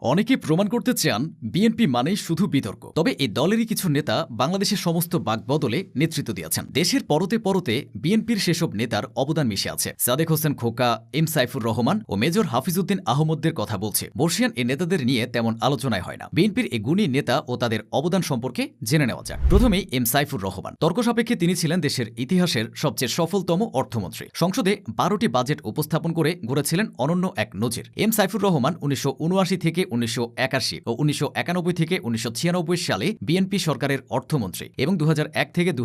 অনেকে প্রমাণ করতে চান বিএনপি মানেই শুধু বিতর্ক। তবে এই দলেরই কিছু নেতা বাংলাদেশের সমস্ত বাকবদলে নেতৃত্ব দিয়েছেন। দেশের পরতে পরতে বিএনপির সেসব নেতার অবদান মিশে আছে। সাদেক হোসেন খোকা, এম সাইফুর রহমান ও মেজর হাফিজউদ্দিন আহমদদের কথা বলছে। বর্ষিয়ান এ নেতাদের নিয়ে তেমন আলোচনায় হয় না। বিএনপির এ গুণী নেতা ও তাদের অবদান সম্পর্কে জেনে নেওয়া যাক। প্রথমেই এম সাইফুর রহমান। তর্ক সাপেক্ষে তিনি ছিলেন দেশের ইতিহাসের সবচেয়ে সফলতম অর্থমন্ত্রী। সংসদে বারোটি বাজেট উপস্থাপন করে গড়েছিলেন অনন্য এক নজির। এম সাইফুর রহমান উনিশশো উনআশি থেকে উনিশশো একাশি ও উনিশশো একানব্বই থেকে উনিশশো ছিয়ানব্বই সালে বিএনপি সরকারের অর্থমন্ত্রী এবং দু হাজার এক থেকে দু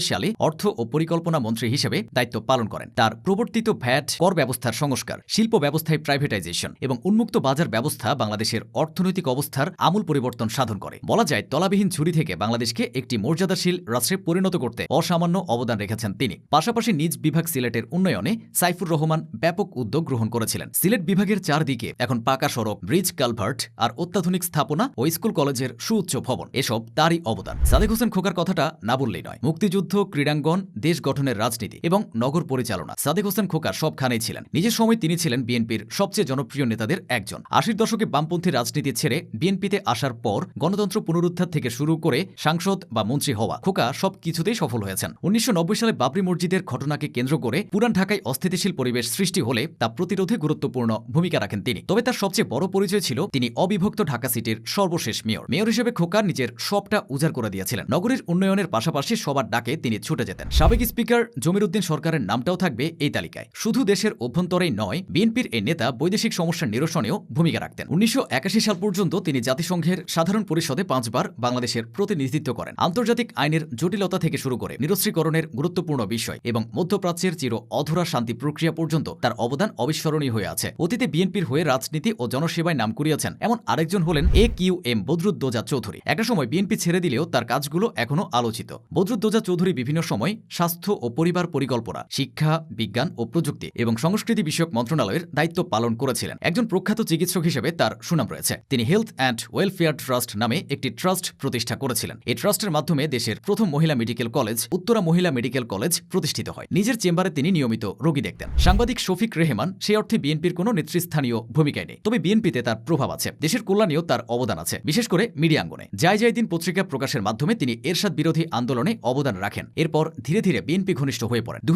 সালে অর্থ ও পরিকল্পনা মন্ত্রী হিসেবে দায়িত্ব পালন করেন। তার প্রবর্তিত ভ্যাট, কর ব্যবস্থার সংস্কার, শিল্প ব্যবস্থায় প্রাইভেটাইজেশন এবং উন্মুক্ত বাজার ব্যবস্থা বাংলাদেশের অর্থনৈতিক অবস্থার আমূল পরিবর্তন সাধন করে। বলা যায়, তলাবিহীন ঝুড়ি থেকে বাংলাদেশকে একটি মর্যাদাশীল রাষ্ট্রে পরিণত করতে অসামান্য অবদান রেখেছেন তিনি। পাশাপাশি নিজ বিভাগ সিলেটের উন্নয়নে সাইফুর রহমান ব্যাপক উদ্যোগ গ্রহণ করেছিলেন। সিলেট বিভাগের চারদিকে এখন পাকা সড়ক, ব্রিজ কালভার্ট আর অত্যাধুনিক স্থাপনা ও স্কুল কলেজের সুউচ্চ ভবন। এসব তারই অবদান। সাদেক হোসেন খোকার কথাটা না বললেই নয়। মুক্তিযুদ্ধ, ক্রীড়াঙ্গন, দেশ গঠনের রাজনীতি এবং নগর পরিচালনা। সাদেক হোসেন খোকা সবখানেই ছিলেন। নিজের সময় তিনি ছিলেন বিএনপির সবচেয়ে জনপ্রিয় নেতাদের একজন। আশির দশকে বামপন্থী রাজনীতি ছেড়ে বিএনপিতে আসার পর গণতন্ত্র পুনরুদ্ধার থেকে শুরু করে সাংসদ বা মন্ত্রী হওয়া খোকা সব কিছুতেই সফল হয়েছেন। উনিশশো নব্বই সালে বাবরি মসজিদের ঘটনাকে কেন্দ্র করে পুরান ঢাকায় অস্থিতিশীল পরিবেশ সৃষ্টি হলে তা প্রতিরোধে গুরুত্বপূর্ণ ভূমিকা রাখেন তিনি। তবে তার সবচেয়ে বড় পরিচয় ছিল তিনি অবিভক্ত ঢাকা সিটির সর্বশেষ মেয়র। মেয়র হিসেবে খোকা নিজের সবটা উজাড় করে দিয়েছিলেন। নগরীর উন্নয়নের পাশাপাশি সবার ডাকে তিনি ছুটে যেতেন। সাবেক স্পিকার জমিরুদ্দিন সরকারের নামটাও থাকবে এই তালিকায়। শুধু দেশের অভ্যন্তরেই নয়, বিএনপির এই নেতা বৈদেশিক সমস্যার নিরসনেও ভূমিকা রাখতেন। উনিশশো সাল পর্যন্ত তিনি জাতিসংঘের সাধারণ পরিষদে পাঁচবার বাংলাদেশের প্রতিনিধিত্ব করেন। আন্তর্জাতিক আইনের জটিলতা থেকে শুরু করে নিরস্ত্রীকরণের গুরুত্বপূর্ণ বিষয় এবং মধ্যপ্রাচ্যের চির অধরা শান্তি প্রক্রিয়া পর্যন্ত তার অবদান অবিস্মরণীয় হয়ে আছে। অতীতে বিএনপির হয়ে রাজনীতি ও জনসেবায় নাম কুড়িয়েছেন এমন আরেকজন হলেন A Q M, Badruddoza Chowdhury. একটা সময় বিএনপি ছেড়ে দিলেও তার কাজগুলো এখনও আলোচিত। বদরুদ্দোজা চৌধুরী বিভিন্ন সময় স্বাস্থ্য ও পরিবার পরিকল্পনা, শিক্ষা, বিজ্ঞান ও প্রযুক্তি এবং সংস্কৃতি বিষয়ক মন্ত্রণালয়ের দায়িত্ব পালন করেছিলেন। একজন প্রখ্যাত চিকিৎসক হিসেবে তার সুনাম রয়েছে। তিনি হেলথ অ্যান্ড ওয়েলফেয়ার ট্রাস্ট নামে একটি ট্রাস্ট প্রতিষ্ঠা করেছিলেন। এই ট্রাস্টের মাধ্যমে দেশের প্রথম মহিলা মেডিকেল কলেজ, উত্তরা মহিলা মেডিকেল কলেজ প্রতিষ্ঠিত হয়। নিজের চেম্বারে তিনি নিয়মিত রোগী দেখতেন। সাংবাদিক শফিক রেহমান সেই অর্থে বিএনপির কোনো নেতৃস্থানীয় ভূমিকায় নেই। তবে বিএনপিতে তার প্রভাব আছে। দেশের কল্যাণেও তার অবদান আছে, বিশেষ করে মিডিয়া আঙ্গনে। যাই যাই দিন পত্রিকা প্রকাশের মাধ্যমে তিনি এরশাদ বিরোধী আন্দোলনে অবদান রাখেন। এরপর ধীরে ধীরে বিএনপি ঘনিষ্ঠ হয়ে পড়েন। দু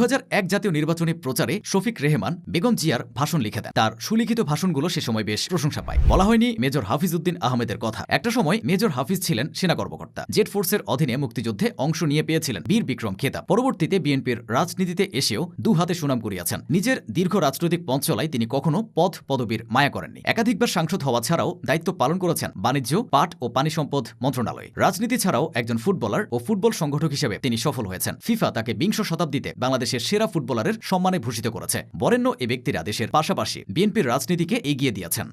জাতীয় নির্বাচনী প্রচারে শফিক রেহমান, বেগম জিয়ার ভাষণ লিখে দেন। তার সুলিখিত ভাষণগুলো সে সময় বেশ প্রশংসা পায়। বলা হয়নি মেজর হাফিজউদ্দিন আহমেদের কথা। একটা সময় মেজর হাফিজ ছিলেন সেনা কর্মকর্তা। জেট ফোর্সের অধীনে মুক্তিযুদ্ধে অংশ নিয়ে পেয়েছিলেন বীর বিক্রম খেতাব। পরবর্তীতে বিএনপির রাজনীতিতে এসেও দু হাতে সুনাম করিয়াছেন। নিজের দীর্ঘ রাজনৈতিক পথ চলায় তিনি কখনো পদ পদবীর মায়া করেননি। একাধিকবার সাংসদ হওয়া ছাড়াও দায়িত্ব পালন করেছেন বাণিজ্য, পাট ও পানি সম্পদ মন্ত্রণালয়। রাজনীতি ছাড়াও একজন ফুটবলার ও ফুটবল সংগঠক হিসেবে তিনি সফল হয়েছেন। ফিফা তাকে বিংশ শতাব্দীতে বাংলাদেশের সেরা ফুটবলারের সম্মানে ভূষিত করেছে। বরেণ্য এ ব্যক্তিরা দেশের পাশাপাশি বিএনপির রাজনীতিকে এগিয়ে দিয়েছেন।